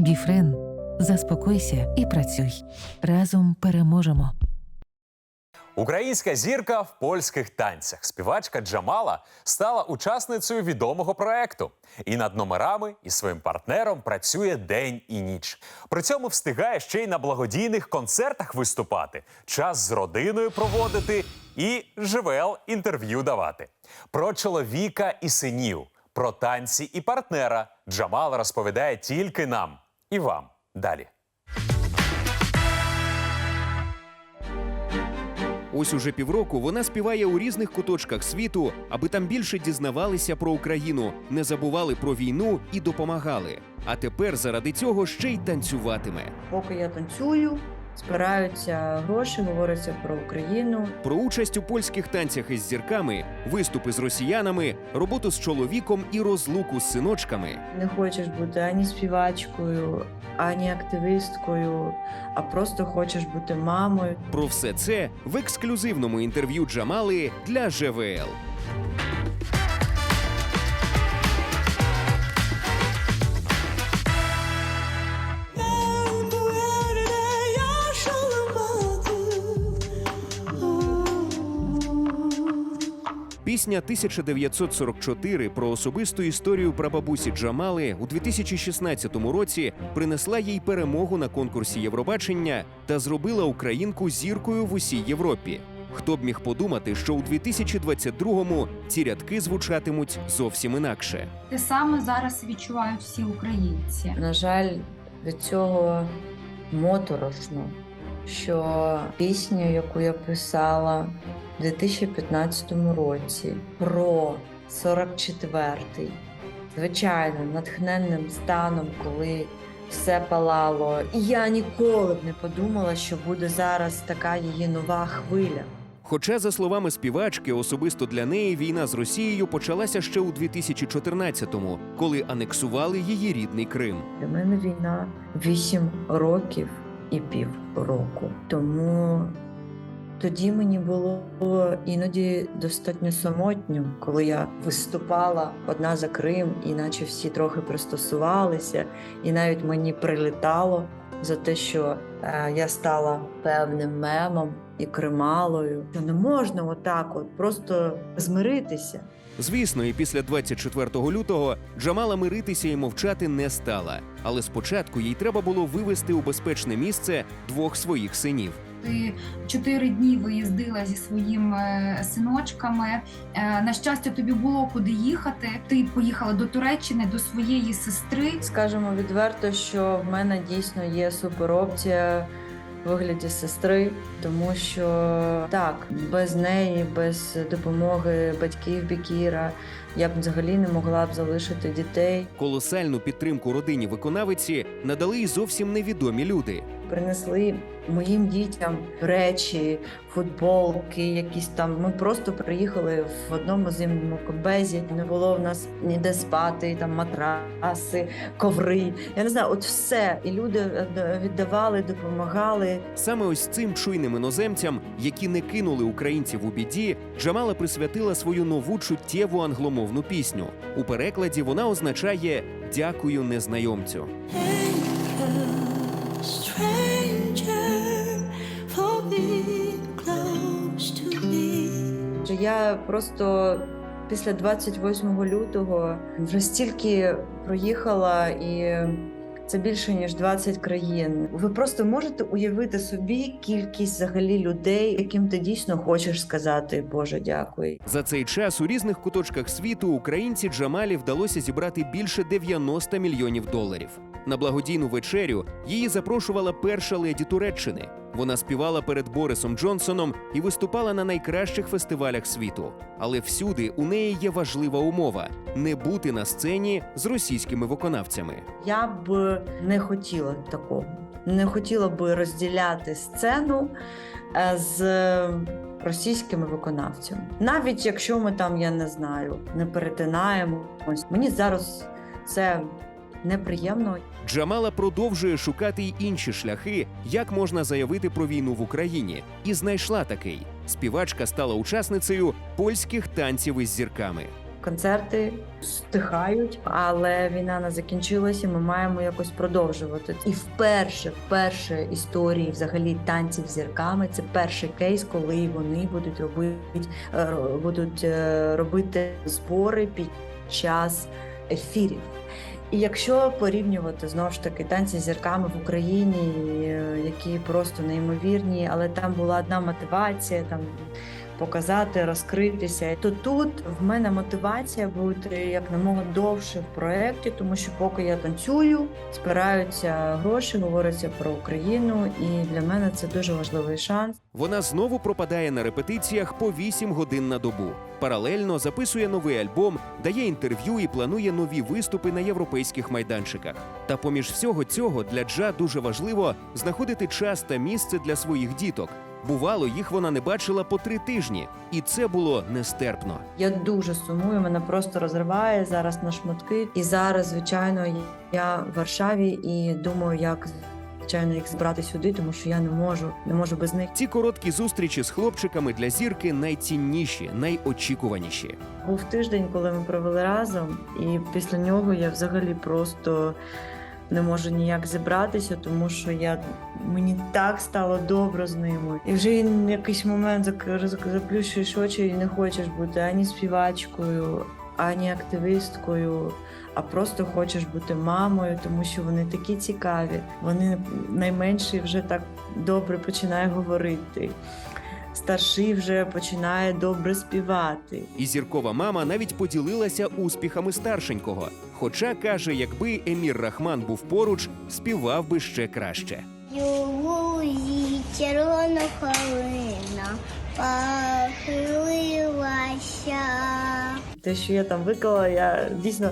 Біфрен, заспокойся і працюй. Разом переможемо. Українська зірка в польських танцях. Співачка Джамала стала учасницею відомого проекту і над номерами і своїм партнером працює день і ніч. При цьому встигає ще й на благодійних концертах виступати, час з родиною проводити і ЖВЛ інтерв'ю давати. Про чоловіка і синів, про танці і партнера Джамала розповідає тільки нам і вам далі. Ось уже півроку вона співає у різних куточках світу, аби там більше дізнавалися про Україну, не забували про війну і допомагали. А тепер заради цього ще й танцюватиме. Поки я танцюю, збираються гроші, говориться про Україну. Про участь у польських танцях із зірками, виступи з росіянами, роботу з чоловіком і розлуку з синочками. Не хочеш бути ані співачкою, ані активісткою, а просто хочеш бути мамою. Про все це в ексклюзивному інтерв'ю Джамали для ЖВЛ. Пісня 1944 про особисту історію прабабусі Джамали у 2016 році принесла їй перемогу на конкурсі Євробачення та зробила українку зіркою в усій Європі. Хто б міг подумати, що у 2022-му ці рядки звучатимуть зовсім інакше. Те саме зараз відчувають всі українці. На жаль, від цього моторошно, що пісню, яку я писала в 2015 році про 44-й, звичайно, натхненним станом, коли все палало. І я ніколи б не подумала, що буде зараз така її нова хвиля. Хоча, за словами співачки, особисто для неї війна з Росією почалася ще у 2014-му, коли анексували її рідний Крим. Для мене війна 8 років і пів року. Тому тоді мені було іноді достатньо самотньо, коли я виступала одна за Крим, і наче всі трохи пристосувалися, і навіть мені прилітало за те, що е, я стала певним мемом і крималою, Що не можна отак, от просто змиритися. Звісно, і після 24 лютого Джамала миритися і мовчати не стала. Але спочатку їй треба було вивести у безпечне місце двох своїх синів. Ти чотири дні виїздила зі своїми синочками. Е, На щастя, тобі було куди їхати. Ти поїхала до Туреччини до своєї сестри. Скажемо відверто, що в мене дійсно є суперопція в вигляді сестри, тому що так, без неї, без допомоги батьків Бікіра, я б взагалі не могла б залишити дітей. Колосальну підтримку родині виконавиці надали й зовсім невідомі люди. Принесли моїм дітям речі, футболки, якісь там. Ми просто приїхали в одному зимному комбезі. Не було в нас ніде спати, там матраси, коври. Я не знаю, от все. І люди е, віддавали, допомагали. Саме ось цим чуйним іноземцям, які не кинули українців у біді, Джамала присвятила свою нову чуттєву англомовну пісню. У перекладі вона означає Дякую незнайомцю. Що Я просто після 28 лютого вже стільки проїхала і. Це більше ніж 20 країн. Ви просто можете уявити собі кількість взагалі людей, яким ти дійсно хочеш сказати Боже, дякую. За цей час у різних куточках світу українці Джамалі вдалося зібрати більше 90 мільйонів доларів. На благодійну вечерю її запрошувала перша леді Туреччини. Вона співала перед Борисом Джонсоном і виступала на найкращих фестивалях світу. Але всюди у неї є важлива умова не бути на сцені з російськими виконавцями. Я б не хотіла такого. Не хотіла б розділяти сцену е, з російськими виконавцями. Навіть якщо ми там, я не знаю, не перетинаємось. Мені зараз це неприємно. Джамала продовжує шукати й інші шляхи, як можна заявити про війну в Україні, і знайшла такий. Співачка стала учасницею польських танців із зірками. концерти стихають, але війна не закінчилася. Ми маємо якось продовжувати. І вперше, вперше історії взагалі танців з зірками. Це перший кейс, коли вони будуть робити е, будуть е, робити збори під час ефірів. І якщо порівнювати знову ж таки танці з зірками в Україні, е, які просто неймовірні, але там була одна мотивація там показати, розкритися, то тут в мене мотивація бути як намога довше в проєкті, тому що поки я танцюю, збираються гроші, говориться про Україну, і для мене це дуже важливий шанс. Вона знову пропадає на репетиціях по 8 годин на добу. Паралельно записує новий альбом, дає інтерв'ю і планує нові виступи на європейських майданчиках. Та поміж всього цього для Джа дуже важливо знаходити час та місце для своїх діток. Бувало, їх вона не бачила по три тижні, і це було нестерпно. Я дуже сумую, мене просто розриває зараз на шматки. І зараз, звичайно, я в Варшаві і думаю, як звичайно їх збирати сюди, тому що я не можу, не можу без них. Ці короткі зустрічі з хлопчиками для зірки найцінніші, найочікуваніші. Був тиждень, коли ми провели разом, і після нього я взагалі просто не можу ніяк зібратися, тому що я мені так стало добре з ними. І вже в якийсь момент заплющуєш очі і не хочеш бути ані співачкою, ані активісткою. А просто хочеш бути мамою, тому що вони такі цікаві. Вони найменший вже так добре починає говорити. Старший вже починає добре співати. І зіркова мама навіть поділилася успіхами старшенького. Хоча каже, якби Емір Рахман був поруч, співав би ще краще. Юлі червона калина похилилася. Те, що я там виклала, я дійсно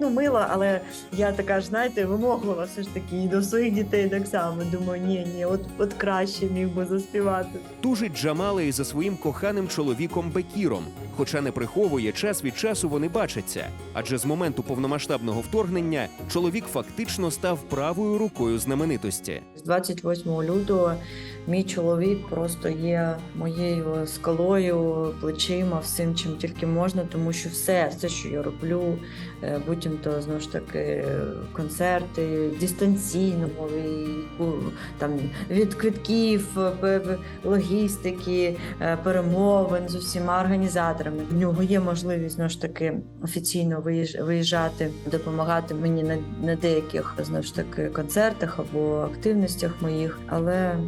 ну мила, але я така ж, знаєте, вимоглива все ж таки і до своїх дітей так само. Думаю, ні, ні, от, от краще міг би заспівати. Тужить Джамала і за своїм коханим чоловіком Бекіром, хоча не приховує час від часу вони бачаться. Адже з моменту повномасштабного вторгнення чоловік фактично став правою рукою знаменитості. З 28 лютого мій чоловік просто є моєю скалою, плечима, всім, чим тільки можна, тому що все, все, що я роблю, е, будь-то знову ж таки концерти дистанційно, там від квитків, е, логістики, е, перемовин з усіма організаторами. В нього є можливість знову ж таки офіційно виїжджати, допомагати мені на, на деяких знову ж таки концертах або активностях моїх. Але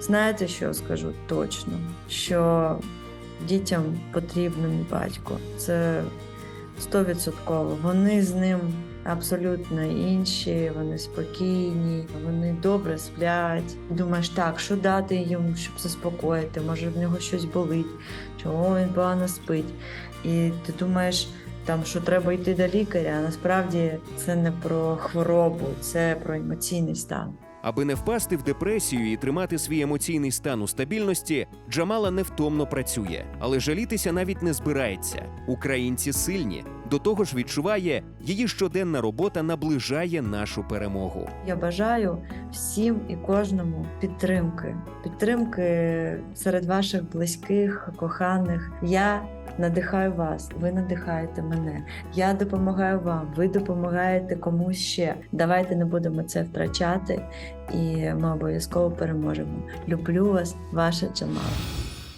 знаєте, що скажу точно? Що дітям потрібен батько. Це стовідсотково. Вони з ним абсолютно інші, вони спокійні, вони добре сплять. Думаєш, так, що дати йому, щоб заспокоїти? Може, в нього щось болить, чого він погано спить. І ти думаєш. Там що треба йти до лікаря, а насправді це не про хворобу, це про емоційний стан. Аби не впасти в депресію і тримати свій емоційний стан у стабільності, Джамала невтомно працює, але жалітися навіть не збирається. Українці сильні. До того ж, відчуває, її щоденна робота наближає нашу перемогу. Я бажаю всім і кожному підтримки, підтримки серед ваших близьких, коханих. Я надихаю вас, ви надихаєте мене. Я допомагаю вам, ви допомагаєте комусь ще. Давайте не будемо це втрачати, і ми обов'язково переможемо. Люблю вас, ваша Джамала.